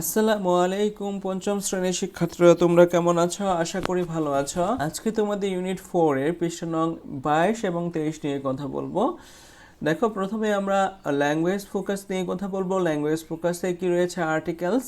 আসসালামু আলাইকুম পঞ্চম শ্রেণির শিক্ষার্থীরা, তোমরা কেমন আছো? আশা করি ভালো আছো। আজকে তোমাদের ইউনিট ফোর এর পৃষ্ঠা নং বাইশ এবং তেইশ নিয়ে কথা বলব। দেখো, প্রথমে আমরা ল্যাঙ্গুয়েজ ফোকাস নিয়ে কথা বলব। ল্যাঙ্গুয়েজ ফোকাসে কি রয়েছে? আর্টিকেলস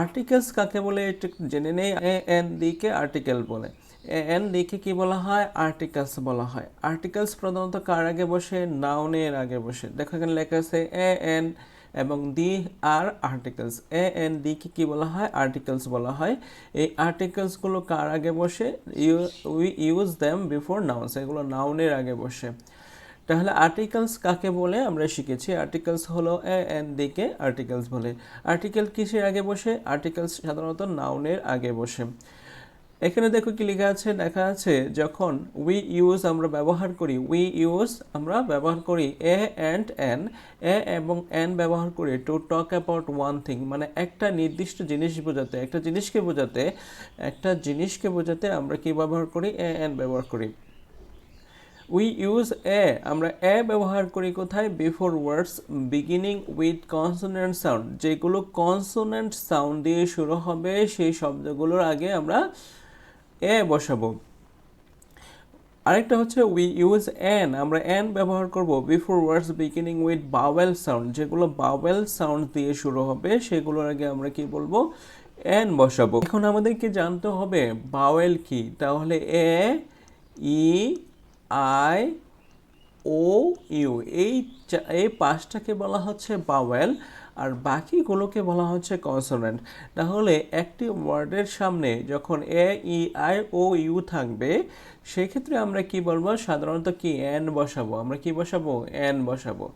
আর্টিকেলস কাকে বলে? জেনে নেই। এ এন দিকে আর্টিকেল বলে। এন দিকে কি বলা হয়? আর্টিকেলস বলা হয়। আর্টিকেলস প্রধানত কার আগে বসে? নাউনের আগে বসে। দেখো এখানে লেখা আছে এ এন এবং দি আর আর্টিকেলস এ এন ডি কে কী বলা হয়? আর্টিকেলস বলা হয়। এই আর্টিকেলসগুলো কার আগে বসে? You we use them before nouns এগুলো নাউনের আগে বসে। তাহলে আর্টিকেলস কাকে বলে? আমরা শিখেছি। আর্টিকেলস হলো এ এন ডি কে আর্টিকেলস বলে। আর্টিকেল কিসের আগে বসে? আর্টিকেলস সাধারণত নাউনের আগে বসে। এখানে দেখো কি লেখা আছে? লেখা আছে, যখন উই ইউজ আমরা ব্যবহার করি উই ইউজ আমরা ব্যবহার করি এ অ্যান্ড এন এ এবং এন ব্যবহার করি to talk about one thing মানে একটা নির্দিষ্ট জিনিস বোঝাতে, একটা জিনিসকে বোঝাতে, একটা জিনিসকে বোঝাতে আমরা কি ব্যবহার করি? এ এন ব্যবহার করি। উই ইউজ এ আমরা এ ব্যবহার করি কোথায়? Before words beginning with consonant sound যেগুলো কনসোনেন্ট সাউন্ড দিয়ে শুরু হবে, সেই শব্দগুলোর আগে আমরা এ বসাবো। আরেকটা হচ্ছে উই ইউজ এন আমরা এন ব্যবহার করব before words beginning with vowel sound যেগুলো বাওয়েল সাউন্ড দিয়ে শুরু হবে, সেগুলোর আগে আমরা কি বলব? এন বসাবো। এখন আমাদেরকে জানতে হবে বাওয়েল কি, তাহলে এ, ই, আই, ও, ইউ, এই এই পাঁচটাকে বলা হচ্ছে বাওয়েল আর বাকিগুলোকে বলা হচ্ছে কনসোনেন্ট তাহলে একটি ওয়ার্ডের সামনে যখন এ, ই, আই, ও, ইউ থাকবে, সেক্ষেত্রে আমরা কি বলব? সাধারণত কি এন বসাবো? আমরা কি বসাবো? এন বসাবো।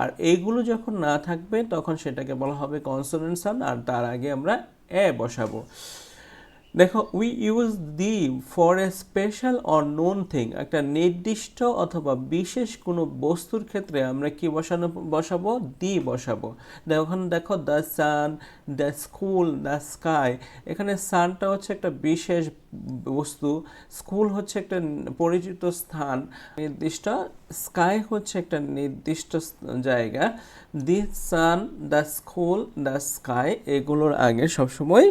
আর এইগুলো যখন না থাকবে, তখন সেটাকে বলা হবে কনসোনেন্ট সাউন্ড আর তার আগে আমরা এ বসাবো। দেখো we use the for a special or known thing একটা নির্দিষ্ট অথবা বিশেষ কোনো বস্তুর ক্ষেত্রে আমরা কি বসানো, বসাবো? দি বসাবো। এখন দেখো the sun the school the sky এখানে সানটা হচ্ছে একটা বিশেষ বস্তু। স্কুল হচ্ছে একটা পরিচিত স্থান। নির্দিষ্ট স্কাই হচ্ছে একটা নির্দিষ্ট জায়গা। The sun the school the sky এগুলোর আগে সবসময়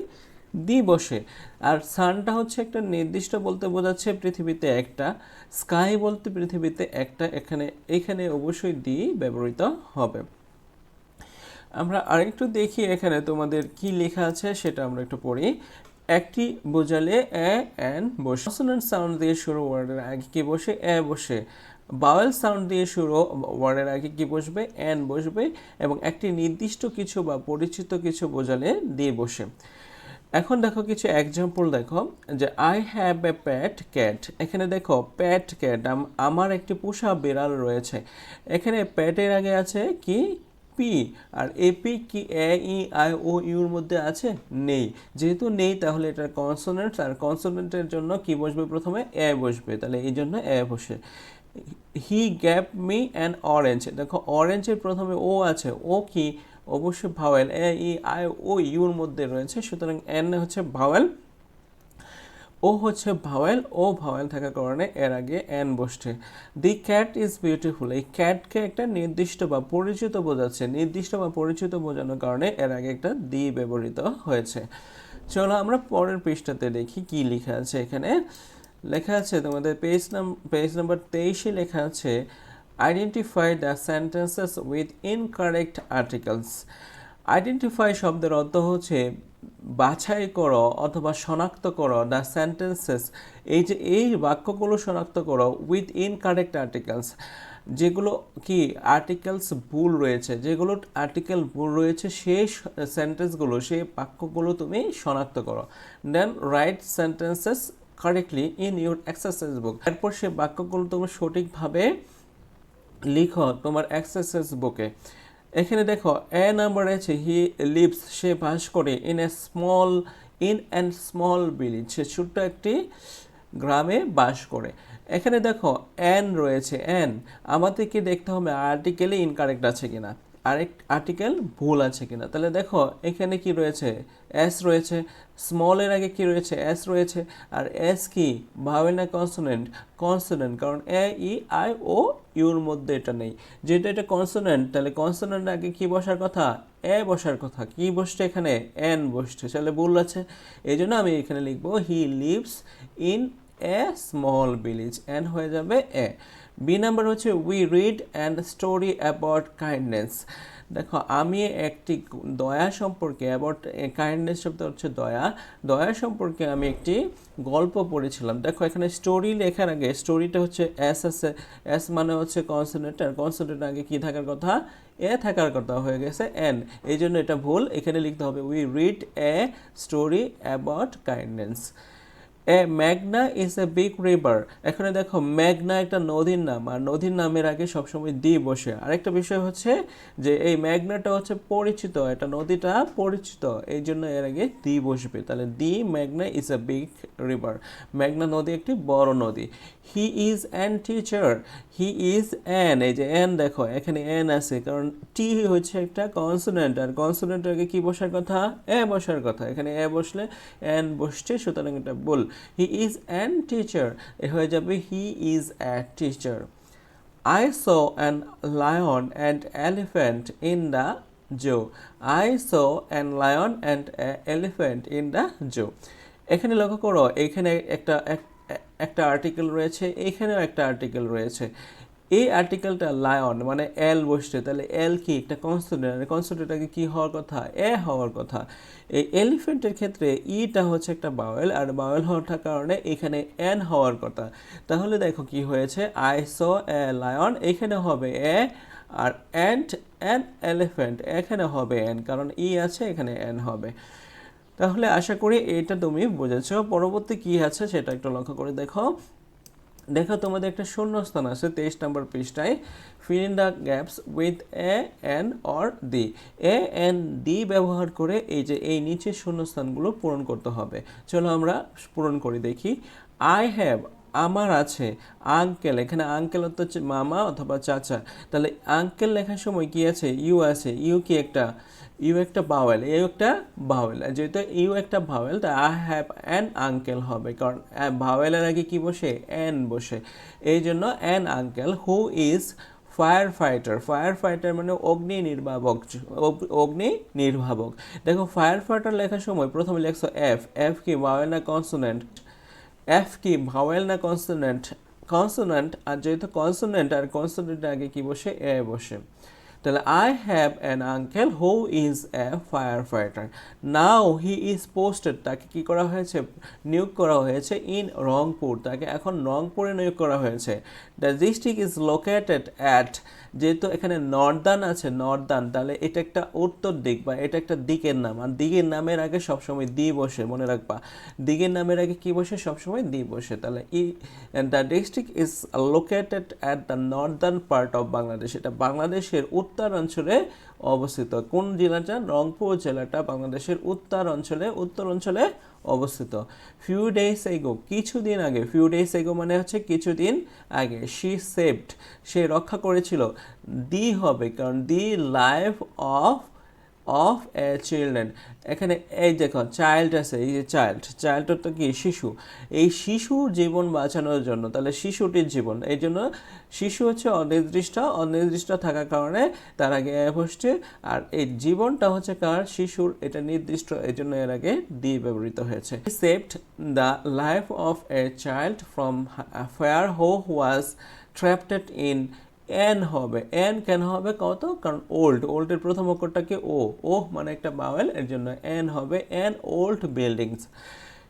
দি বসে আর সানটা হচ্ছে একটা নির্দিষ্ট বলতে বোঝাচ্ছে পৃথিবীতে একটা, স্কাই বলতে পৃথিবীতে একটা, এখানে এখানে অবশ্যই দি ব্যবহৃত হবে। আমরা আরেকটু দেখি এখানে তোমাদের কি লেখা আছে, সেটা আমরা একটু পড়ি। একটি বোঝালে এ, এন বসে। কনসোনেন্ট সাউন্ড দিয়ে শুরু, ওয়ার্ডের আগে কি বসে? এ বসে। বাওয়েল সাউন্ড দিয়ে শুরু, ওয়ার্ডের আগে কি বসবে? এন বসবে। এবং একটি নির্দিষ্ট কিছু বা পরিচিত কিছু বোঝালে দিয়ে বসে। এখন দেখো কিছু এক্সাম্পল দেখো, যে I have a pat cat এখানে দেখো প্যাট ক্যাট আমার একটি পোষা বিড়াল রয়েছে। এখানে প্যাটের আগে আছে কি? পি আর এপি কি এ ই আই ও ইউর মধ্যে আছে? নেই। যেহেতু নেই, তাহলে এটা কনসোনেন্টস আর কনসোনেন্টের জন্য কি বসবে প্রথমে? এ বসবে। তাহলে এই জন্য এ বসে। He gave me an orange দেখো অরেঞ্জের প্রথমে ও আছে। ও কি? অবশ্যই vowel A E I O your মধ্যে রয়েছে। সুতরাং এন হচ্ছে ভাওয়েল ও হচ্ছে ভাওয়েল ও ভাওয়েল থাকার কারণে এর আগে এন বসছে। দি ক্যাট ইজ বিউটিফুল এই ক্যাটকে একটা নির্দিষ্ট বা পরিচিত বোঝাচ্ছে। নির্দিষ্ট বা পরিচিত বোঝানোর কারণে এর আগে একটা দি ব্যবহৃত হয়েছে। চলো আমরা পরের পৃষ্ঠাতে দেখি কি লেখা আছে এখানে। লেখা আছে তোমাদের পেজ নাম পেজ নাম্বার তেইশে লেখা আছে identify the sentences with incorrect articles identify শব্দের অর্থ হচ্ছে বাছাই করো অথবা শনাক্ত করো দ্য সেন্টেন্সেস এই যে এই বাক্যগুলো শনাক্ত করো উইথ ইনকারেক্ট আর্টিকেলস যেগুলো কি আর্টিকেলস ভুল রয়েছে, যেগুলো আর্টিকেল ভুল রয়েছে, সেই সেন্টেন্সগুলো সেই বাক্যগুলো তুমি শনাক্ত করো। Then write sentences correctly in your exercise book এরপর সেই বাক্যগুলো তুমি সঠিকভাবে লিখো তোমার এক্সারসাইজ বুকে এখানে দেখো এ নাম্বার আছে হি লিভস সে বাস করে in a small in and small village সে ছোট্ট একটি গ্রামে বাস করে। এখানে দেখো এন রয়েছে এন আমাদেরকে দেখতে হবে আর্টিকেলে ইনকারেক্ট আছে কিনা। আরেক আর্টিকেল ভুল আছে কিনা। তাহলে দেখো, এখানে কি রয়েছে? এস রয়েছে স্মলের আগে কি রয়েছে? এস রয়েছে, আর এস কি? ভাবেল না কনসোনেন্ট কনসোনেন্ট কারণ এ ই আই ও ইউর মধ্যে এটা নেই। যেহেতু এটা কনসোনেন্ট তাহলে কনসোনেন্ট আগে কি বসার কথা? এ বসার কথা। কি বসছে এখানে? এন বসছে। তাহলে ভুল আছে। এই জন্য আমি এখানে লিখব he lives in a small village an হয়ে যাবে এ বি নাম্বার হচ্ছে we read and story about kindness দেখো, আমি একটি দয়া সম্পর্কে অ্যাবাউট কাইন্ডনেস শব্দ হচ্ছে দয়া। দয়া সম্পর্কে আমি একটি গল্প পড়েছিলাম। দেখো, এখানে স্টোরি লেখার আগে স্টোরিটা হচ্ছে এস আছে এস মানে হচ্ছে কনসোনেন্ট আর কনসোনেন্ট আগে কী থাকার কথা? এ থাকার কথা হয়ে গেছে এন এই জন্য এটা ভুল। এখানে লিখতে হবে we read a story about kindness a Magna is a big river এখানে দেখো, ম্যাগনা একটা নদীর নাম, আর নদীর নামের আগে সবসময় দি বসে। আরেকটা বিষয় হচ্ছে যে এই ম্যাগনাটা হচ্ছে পরিচিত, এটা নদীটা পরিচিত, এই জন্য এর আগে দি বসবে। তাহলে দি Magna is a big river Magna নদী একটি বড় নদী। হি is an teacher he is an এই যে অ্যান দেখো, এখানে অ্যান আছে, কারণ টি হচ্ছে একটা কনসোনেন্ট আর কনসোনেন্ট আগে কি বসার কথা? এ বসার কথা। এখানে এ বসলে অ্যান বসছে, সুতরাং এটা বল he is an teacher a হয়ে যাবে he is a teacher I saw an lion and elephant in the zoo I saw an lion and elephant in the zoo. এখানে লক্ষ্য করো, এখানে একটা একটা আর্টিকেল রয়েছে, এখানেও একটা আর্টিকেল রয়েছে। এই আর্টিকেলটা লায়ন মানে এল বসছে, তাহলে এল কি? একটা কনস্টুডেন্ট কনস্টুডেন্টটাকে কি? হওয়ার কথা? এ হওয়ার কথা। এই এলিফেন্টের ক্ষেত্রে ইটা হচ্ছে একটা বাওয়েল আর বাওয়েল হওয়ার কারণে এখানে এন হওয়ার কথা। তাহলে দেখো কি হয়েছে? আই সো এ লায়ন এখানে হবে এ আর অ্যান্ড অ্যান এলিফেন্ট এখানে হবে এন কারণ ই আছে, এখানে এন হবে। তাহলে আশা করি এটা তুমি বুঝেছ। পরবর্তী কি আছে, সেটা একটু লক্ষ্য করে দেখো। দেখো তোমাদের একটা শূন্যস্থান আছে তেইশ নম্বর পৃষ্ঠায়। Fill in the gaps with a an or the a an the ব্যবহার করে এই যে এই নিচের শূন্যস্থানগুলো পূরণ করতে হবে। চলো আমরা পূরণ করি, দেখি। আই হ্যাভ আমার আছে আঙ্কেল এখানে আঙ্কেল হচ্ছে মামা অথবা চাচা। তাহলে আঙ্কেল লেখার সময় কি আছে? ইউ আছে ইউ কি একটা? ইউ একটা বাওয়েল ইউ একটা বাওয়েল। যেহেতু ইউ একটা ভাওয়েল তা আই হ্যাভ অ্যান আঙ্কেল হবে, কারণ ভাওয়েলের আগে কি বসে? অ্যান বসে। এই জন্য an uncle, who is fire fighter fire fighter মানে অগ্নি নির্বাপক অগ- অগ্নি নির্বাপক দেখো ফায়ার ফাইটার লেখার সময় প্রথমে লেখছো এফ। এফ কি ভাওয়েল না কনসোনেন্ট? এফ কি ভাওয়েল না কনসোনেন্ট? কনসোনেন্ট, আর যেহেতু কনসোনেন্ট, আর কনসোনেন্টের আগে কি বসে? এ বসে। তাহলে I have an uncle who is a fire fighter now he is posted তাকে কি করা হয়েছে? নিয়োগ করা হয়েছে ইন রংপুর। তাকে এখন রংপুরে নিয়োগ করা হয়েছে। The district is located at যেহেতু এখানে নর্দার্ন আছে নর্দার্ন তাহলে এটা একটা উত্তর দিক বা এটা একটা দিকের নাম। আর দিকের নামের আগে সবসময় দি বসে, মনে রাখবা। দিকের নামের আগে কি বসে? সবসময় দি বসে। তাহলে ই the district is located at the northern part of Bangladesh এটা বাংলাদেশের উত্তর অঞ্চলে অবস্থিত। কোন জেলাটা? রংপুর জেলাটা বাংলাদেশের উত্তর অঞ্চলে উত্তর অঞ্চলে অবস্থিত। ফিউ ডেজ এগো কিছুদিন আগে ফিউ ডেজ এগো মানে হচ্ছে কিছুদিন আগে শি সেভড সে রক্ষা করেছিল। দি হবে, কারণ the life of of a children এখানে এই দেখো চাইল্ড আছে, এই যে চাইল্ড চাইল্ড তো কি? শিশু। এই শিশুর জীবন বাঁচানোর জন্য, তাহলে শিশুটির জীবন। এই জন্য শিশু হচ্ছে অনির্দিষ্ট অনির্দিষ্ট থাকার কারণে তার আগে এ বসছে, আর এই জীবনটা হচ্ছে কার? শিশুর, এটা নির্দিষ্ট, এই জন্য এর আগে দি ব্যবহৃত হয়েছে। Saved the life of a child from fire who was trapped in an হবে। এন কেন হবে কত? কারণ ওল্ড ওল্ডের প্রথম অক্ষরটাকে ও ও মানে একটা বাওয়েল এর জন্য এন হবে। An old buildings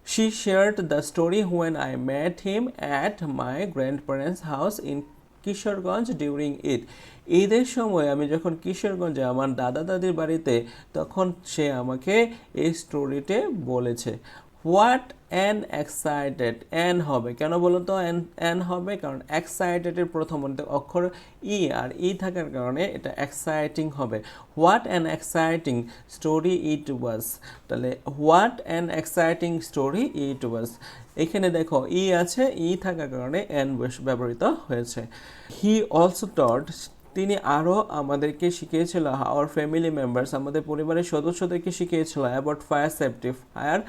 she shared the story when I met him at my grandparents house in Kishoreganj during Eid ঈদের সময় আমি যখন কিশোরগঞ্জে আমার দাদা দাদির বাড়িতে, তখন সে আমাকে এই স্টোরিতে বলেছে। হোয়াট অ্যান এক্সাইটেড অ্যান হবে। কেন বলুন তো? অ্যান অ্যান হবে কারণ এক্সাইটেডের প্রথম অক্ষর ই আর ই থাকার কারণে এটা এক্সাইটিং হবে। What an exciting story it was তাহলে what an exciting story it was এখানে দেখো ই আছে ই থাকার কারণে অ্যান ব্যবহৃত হয়েছে। হি অলসো টট তিনি আরও আমাদেরকে শিখিয়েছিল আওয়ার ফ্যামিলি মেম্বার্স আমাদের পরিবারের সদস্যদেরকে শিখিয়েছিল অ্যাবাউট ফায়ার সেফটি ফায়ার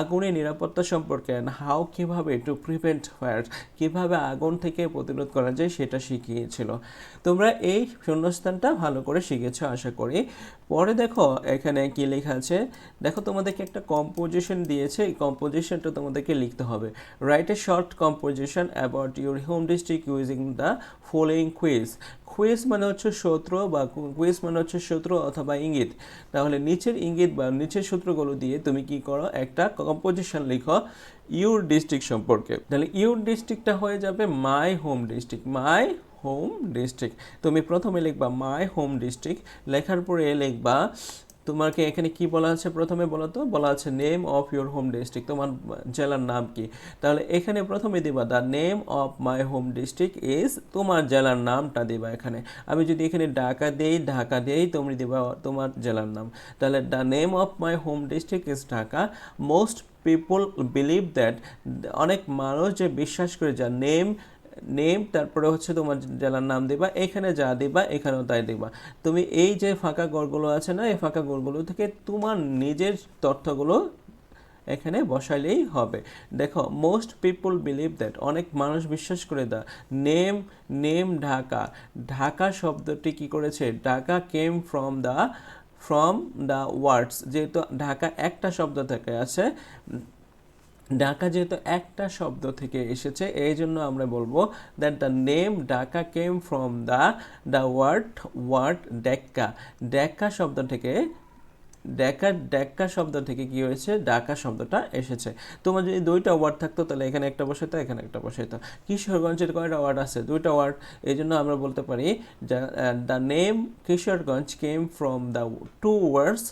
আগুনের নিরাপত্তা সম্পর্কে হাউ কীভাবে টু প্রিভেন্ট ফায়ার কীভাবে আগুন থেকে প্রতিরোধ করা যায় সেটা শিখিয়েছিল। তোমরা এই শূন্যস্থানটা ভালো করে শিখেছ, আশা করি। পরে দেখো এখানে কি লেখা আছে, দেখো তোমাদেরকে একটা কম্পোজিশন দিয়েছে, এই কম্পোজিশনটা তোমাদেরকে লিখতে হবে। Write a short composition about your home district using the following cues cues মানে হচ্ছে সূত্র বা কুইজ মানে হচ্ছে সূত্র অথবা ইঙ্গিত। তাহলে নিচের ইঙ্গিত বা নিচের সূত্রগুলো দিয়ে তুমি কি করো? একটা কম্পোজিশন লিখো ইউর ডিস্ট্রিক্ট সম্পর্কে। তাহলে ইউর ডিস্ট্রিক্টটা হয়ে যাবে my home district my home district তুমি প্রথমে লিখবা মাই হোম ডিস্ট্রিক্ট লেখার পরে লিখবা তোমাকে এখানে কি বলা আছে প্রথমে বলো তো? বলা আছে name of your home district তোমার জেলার নাম কি? তাহলে এখানে প্রথমে দিবা the name of my home district is তোমার জেলার নামটা দিবা এখানে। আমি যদি এখানে ঢাকা দেই, ঢাকা দিয়েই তুমি দিবা তোমার জেলার নাম। তাহলে the name of my home district is Dhaka most people believe that অনেক মানুষ যে বিশ্বাস করে যা নেম নেম, তারপরে হচ্ছে তোমার জেলার নাম দিবা, এখানে যা দিবা, এখানেও তাই দিবা। তুমি এই যে ফাঁকা গড়গুলো আছে না, এই ফাঁকা গড়গুলো থেকে তোমার নিজের তথ্যগুলো এখানে বসাইলেই হবে। দেখো মোস্ট পিপল বিলিভ দ্যাট অনেক মানুষ বিশ্বাস করে the, name name Dhaka. Dhaka শব্দটি কি করেছে? Dhaka came from the from the words যেহেতু ঢাকা একটা শব্দ থেকে আছে ঢাকা যেহেতু একটা শব্দ থেকে এসেছে, এই জন্য আমরা বলব that the name Dhaka came from the the word word Dacca ডেক্কা শব্দ থেকে, ডেকা ডেক্কা শব্দ থেকে কি হয়েছে? ডাকা শব্দটা এসেছে। তোমার যদি দুইটা ওয়ার্ড থাকতো, তাহলে এখানে একটা বসাইতো, এখানে একটা বসাইতো। কিশোরগঞ্জের কয়টা ওয়ার্ড আছে? দুইটা ওয়ার্ড এই জন্য আমরা বলতে পারি the name Kishoreganj came from the two words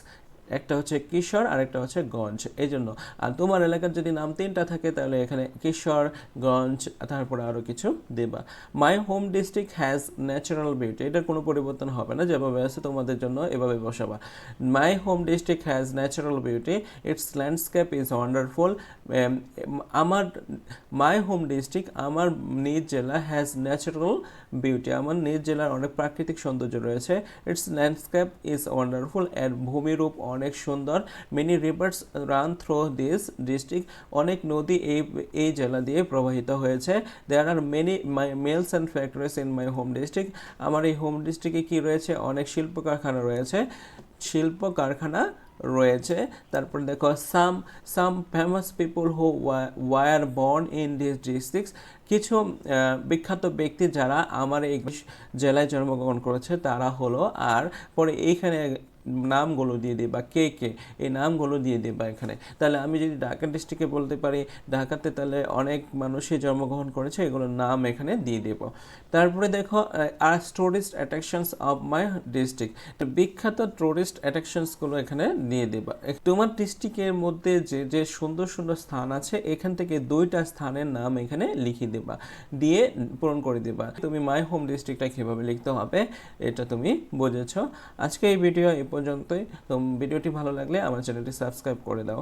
একটা হচ্ছে কিশোর আর একটা হচ্ছে গঞ্জ। এই জন্য আর তোমার এলাকার যদি নাম তিনটা থাকে, তাহলে এখানে কিশোর, গঞ্জ, তারপরে আরও কিছু দেবা। My home district has natural beauty এটার কোনো পরিবর্তন হবে না, যেভাবে আছে তোমাদের জন্য এভাবে বসাবা। My home district has natural beauty its landscape is wonderful আমার মাই হোম ডিস্ট্রিক্ট আমার নিজ জেলা হ্যাজ ন্যাচারাল বিউটি আমার নিজ জেলার অনেক প্রাকৃতিক সৌন্দর্য রয়েছে। ইটস ল্যান্ডস্কেপ ইজ ওয়ান্ডারফুল এর ভূমিরূপ অনেক সুন্দর। Many rivers run through this district অনেক নদী এই এই জেলা দিয়ে প্রবাহিত হয়েছে। There are many my mills and factories in my home district আমার এই হোম ডিস্ট্রিক্টে কি রয়েছে? অনেক শিল্প কারখানা রয়েছে। শিল্প কারখানা রয়েছে। তারপর দেখো some some famous people who were born in this districts কিছু বিখ্যাত ব্যক্তি যারা আমার এই জেলায় জন্মগ্রহণ করেছে, তারা হলো আর। পরে এইখানে নামগুলো দিয়ে দিবা কে কে, এই নামগুলো দিয়ে দিবা এখানে। তাহলে আমি যদি ঢাকা ডিস্ট্রিক্টে বলতে পারি, ঢাকাতে তাহলে অনেক মানুষই জন্মগ্রহণ করেছে, এগুলোর নাম এখানে দিয়ে দেব। তারপরে দেখো are tourist attractions of my district বিখ্যাত টুরিস্ট অ্যাট্রাকশনসগুলো এখানে দিয়ে দেবা। তোমার ডিস্ট্রিক্টের মধ্যে যে যে সুন্দর সুন্দর স্থান আছে, এখান থেকে দুইটা স্থানের নাম এখানে লিখে দেবা, দিয়ে পূরণ করে দেবা। তুমি মাই হোম ডিস্ট্রিক্টটা কীভাবে লিখতে হবে, এটা তুমি বুঝেছ। আজকে এই ভিডিও এই পর্যন্তই। তো ভিডিওটি ভালো লাগলে আমার চ্যানেলটি সাবস্ক্রাইব করে দাও।